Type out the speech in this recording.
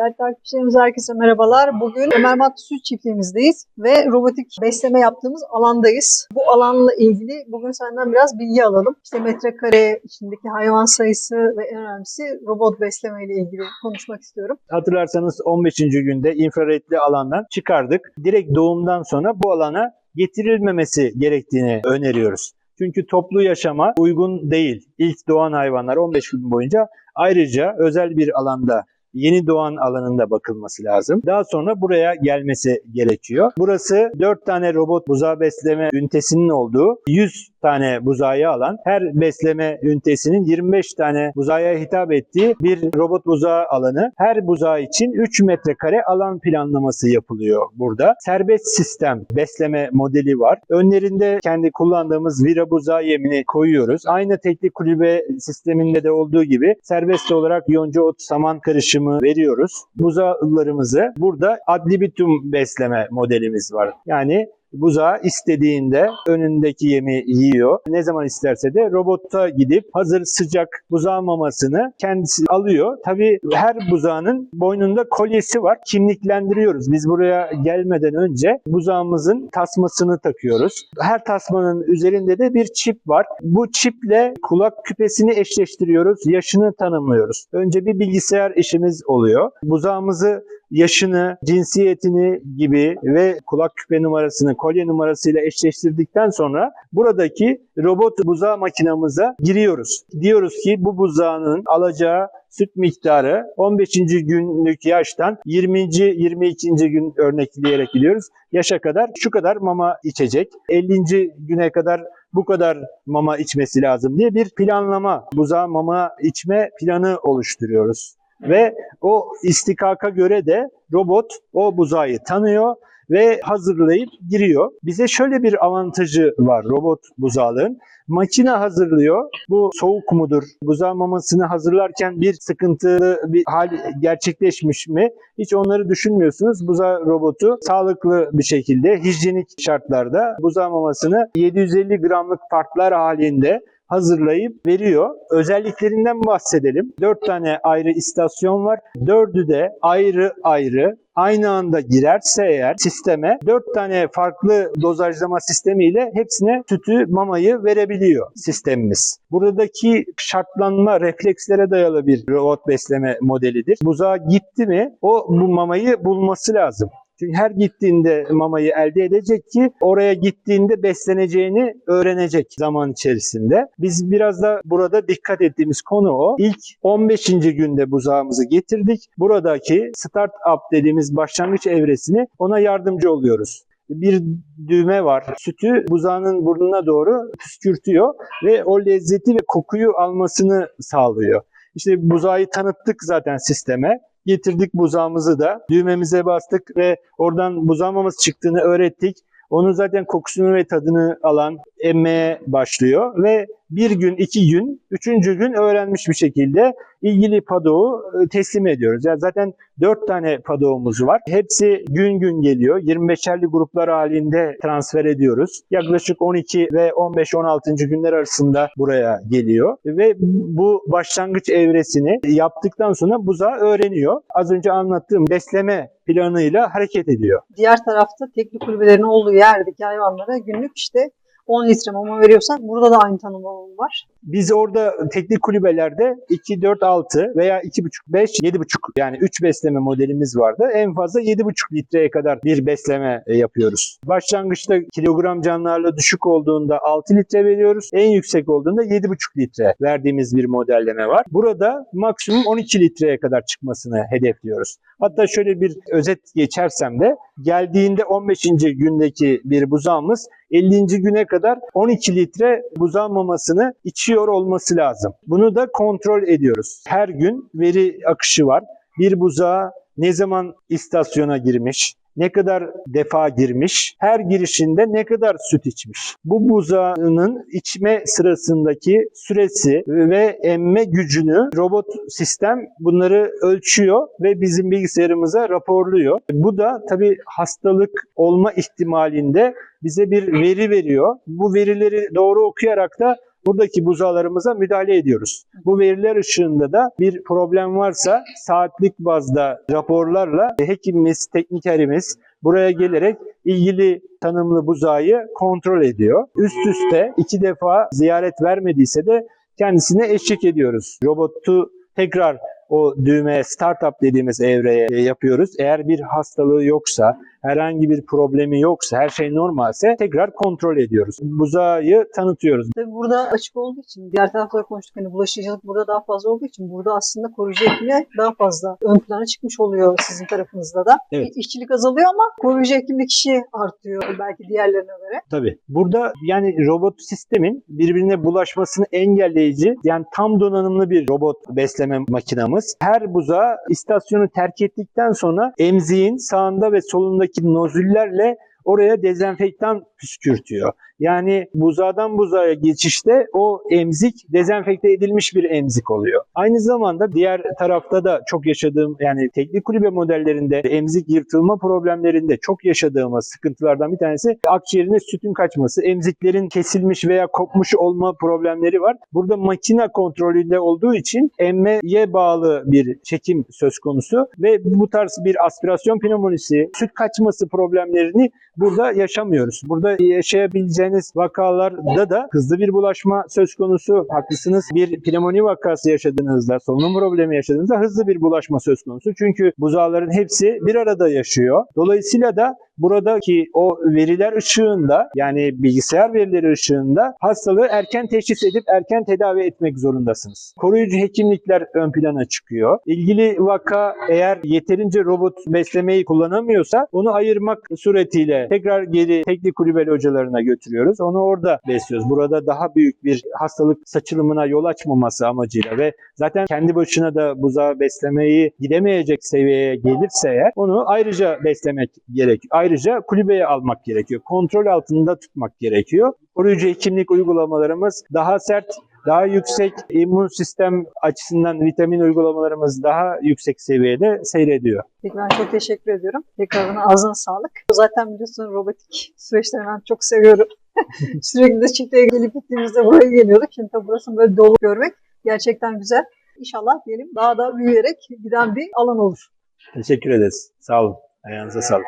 Değerli takipçilerimiz herkese merhabalar. Bugün Ömer Matlı Süt çiftliğimizdeyiz ve robotik besleme yaptığımız alandayız. Bu alanla ilgili bugün senden biraz bilgi alalım. İşte metrekare, içindeki hayvan sayısı ve en önemlisi robot besleme ile ilgili konuşmak istiyorum. Hatırlarsanız 15. günde infraredli alandan çıkardık. Direkt doğumdan sonra bu alana getirilmemesi gerektiğini öneriyoruz. Çünkü toplu yaşama uygun değil. İlk doğan hayvanlar 15 gün boyunca ayrıca özel bir alanda yeni doğan alanında bakılması lazım. Daha sonra buraya gelmesi gerekiyor. Burası 4 tane robot buzağı besleme ünitesinin olduğu 100 tane buzağı alan, her besleme ünitesinin 25 tane buzağa hitap ettiği bir robot buzağı alanı. Her buzağı için 3 metrekare alan planlaması yapılıyor burada. Serbest sistem besleme modeli var. Önlerinde kendi kullandığımız vira buzağı yemini koyuyoruz. Aynı teknik kulübe sisteminde de olduğu gibi serbest olarak yonca ot saman karışımı veriyoruz. Buzağlarımızı burada ad libitum besleme modelimiz var. Yani buzağı istediğinde önündeki yemi yiyor. Ne zaman isterse de robotta gidip hazır sıcak buzağı mamasını kendisi alıyor. Tabii her buzağının boynunda kolyesi var. Kimliklendiriyoruz. Biz buraya gelmeden önce buzağımızın tasmasını takıyoruz. Her tasmanın üzerinde de bir çip var. Bu çiple kulak küpesini eşleştiriyoruz. Yaşını tanımlıyoruz. Önce bir bilgisayar işimiz oluyor. Buzağımızı yaşını, cinsiyetini gibi ve kulak küpe numarasını kolye numarasıyla eşleştirdikten sonra buradaki robot buzağı makinamıza giriyoruz. Diyoruz ki bu buzağının alacağı süt miktarı 15. günlük yaştan 20. 22. gün örnekleyerek gidiyoruz. Yaşa kadar şu kadar mama içecek. 50. güne kadar bu kadar mama içmesi lazım diye bir planlama, buzağı mama içme planı oluşturuyoruz. Ve o istikaka göre de robot o buzağı tanıyor ve hazırlayıp giriyor. Bize şöyle bir avantajı var robot buzağlığın. Makine hazırlıyor. Bu soğuk mudur? Buzağı mamasını hazırlarken bir sıkıntılı bir hal gerçekleşmiş mi? Hiç onları düşünmüyorsunuz. Buzağı robotu sağlıklı bir şekilde hijyenik şartlarda buzağı mamasını 750 gramlık partlar halinde hazırlayıp veriyor. Özelliklerinden bahsedelim. 4 tane ayrı istasyon var. Dördü de ayrı ayrı aynı anda girerse eğer sisteme 4 tane farklı dozajlama sistemiyle hepsine sütü, mamayı verebiliyor sistemimiz. Buradaki şartlanma reflekslere dayalı bir robot besleme modelidir. Buzağa gitti mi o bu mamayı bulması lazım. Çünkü her gittiğinde mamayı elde edecek ki oraya gittiğinde besleneceğini öğrenecek zaman içerisinde. Biz biraz da burada dikkat ettiğimiz konu o. İlk 15. günde buzağımızı getirdik. Buradaki start up dediğimiz başlangıç evresini ona yardımcı oluyoruz bir düğme var. Sütü buzağının burnuna doğru püskürtüyor ve o lezzeti ve kokuyu almasını sağlıyor. İşte buzağı tanıttık zaten sisteme getirdik buzağımızı da düğmemize bastık ve oradan buzağımamız çıktığını öğrettik. Onun zaten kokusunu ve tadını alan emmeye başlıyor ve bir gün, iki gün, üçüncü gün öğrenmiş bir şekilde ilgili padoğu teslim ediyoruz. Yani zaten dört tane padoğumuz var. Hepsi gün gün geliyor. 25'erli gruplar halinde transfer ediyoruz. Yaklaşık 12 ve 15-16. günler arasında buraya geliyor. Ve bu başlangıç evresini yaptıktan sonra buzağı öğreniyor. Az önce anlattığım besleme planıyla hareket ediyor. Diğer tarafta teknik kulübelerin olduğu yerdeki hayvanlara günlük işte 10 litre mama veriyorsak burada da aynı tanımlama var. Biz orada teknik kulübelerde 2, 4, 6 veya 2,5, 5, 7,5 yani 3 besleme modelimiz vardı. En fazla 7,5 litreye kadar bir besleme e, yapıyoruz. Başlangıçta kilogram canlı ağırlığı düşük olduğunda 6 litre veriyoruz. En yüksek olduğunda 7,5 litre verdiğimiz bir modelleme var. Burada maksimum 12 litreye kadar çıkmasını hedefliyoruz. Hatta şöyle bir özet geçersem de geldiğinde 15. gündeki bir buzağımız 50. güne kadar 12 litre buzağı mamasını içiyor olması lazım. Bunu da kontrol ediyoruz. Her gün veri akışı var. Bir buzağı ne zaman istasyona girmiş, ne kadar defa girmiş, her girişinde ne kadar süt içmiş. Bu buzağının içme sırasındaki süresi ve emme gücünü robot sistem bunları ölçüyor ve bizim bilgisayarımıza raporluyor. Bu da tabii hastalık olma ihtimalinde bize bir veri veriyor. Bu verileri doğru okuyarak da buradaki buzağlarımıza müdahale ediyoruz. Bu veriler ışığında da bir problem varsa saatlik bazda raporlarla hekimimiz, teknikerimiz buraya gelerek ilgili tanımlı buzağı kontrol ediyor. Üst üste iki defa ziyaret vermediyse de kendisine eşlik ediyoruz. Robotu tekrar o düğmeye startup dediğimiz evreye yapıyoruz. Eğer bir hastalığı yoksa, herhangi bir problemi yoksa, her şey normalse tekrar kontrol ediyoruz. Buzağı tanıtıyoruz. Tabii burada açık olduğu için, diğer tarafta konuştuk hani bulaşıcılık burada daha fazla olduğu için burada aslında koruyucu hekimliğe daha fazla ön plana çıkmış oluyor sizin tarafınızda da. Evet. İşçilik azalıyor ama koruyucu hekimlik işi artıyor belki diğerlerine göre. Tabii. Burada yani robot sistemin birbirine bulaşmasını engelleyici yani tam donanımlı bir robot besleme makinamız. Her buzağı istasyonu terk ettikten sonra emziğin sağında ve solundaki nozüllerle oraya dezenfektan püskürtüyor. Yani buzağdan buzağa geçişte o emzik dezenfekte edilmiş bir emzik oluyor. Aynı zamanda diğer tarafta da çok yaşadığım yani teknik kulübe modellerinde emzik yırtılma problemlerinde çok yaşadığımız sıkıntılardan bir tanesi akciğerine sütün kaçması, emziklerin kesilmiş veya kopmuş olma problemleri var. Burada makine kontrolünde olduğu için emmeye bağlı bir çekim söz konusu ve bu tarz bir aspirasyon pneumonisi, süt kaçması problemlerini burada yaşamıyoruz. Burada yaşayabileceğiniz vakalarda da hızlı bir bulaşma söz konusu. Haklısınız. Bir pnömoni vakası yaşadığınızda, solunum problemi yaşadığınızda hızlı bir bulaşma söz konusu. Çünkü buzağların hepsi bir arada yaşıyor. Dolayısıyla da buradaki o veriler ışığında yani bilgisayar verileri ışığında hastalığı erken teşhis edip erken tedavi etmek zorundasınız. Koruyucu hekimlikler ön plana çıkıyor. İlgili vaka eğer yeterince robot beslemeyi kullanamıyorsa onu ayırmak suretiyle tekrar geri teknik kulübeli hocalarına götürüyoruz. Onu orada besliyoruz. Burada daha büyük bir hastalık saçılımına yol açmaması amacıyla ve zaten kendi başına da buzağı beslemeyi gidemeyecek seviyeye gelirse eğer onu ayrıca beslemek gerekiyor. Ayrıca kulübeye almak gerekiyor. Kontrol altında tutmak gerekiyor. Koruyucu hekimlik uygulamalarımız daha sert, daha yüksek immün sistem açısından vitamin uygulamalarımız daha yüksek seviyede seyrediyor. Peki ben çok teşekkür ediyorum. Tekrardan ağzına sağlık. Zaten biliyorsun robotik süreçleri ben çok seviyorum. Sürekli de çiftliğe gelip gittiğimizde buraya geliyorduk. Şimdi tabii burasını böyle dolu görmek gerçekten güzel. İnşallah diyelim daha da büyüyerek giden bir alan olur. Teşekkür ederiz. Sağ olun. Ayağınıza sağlık.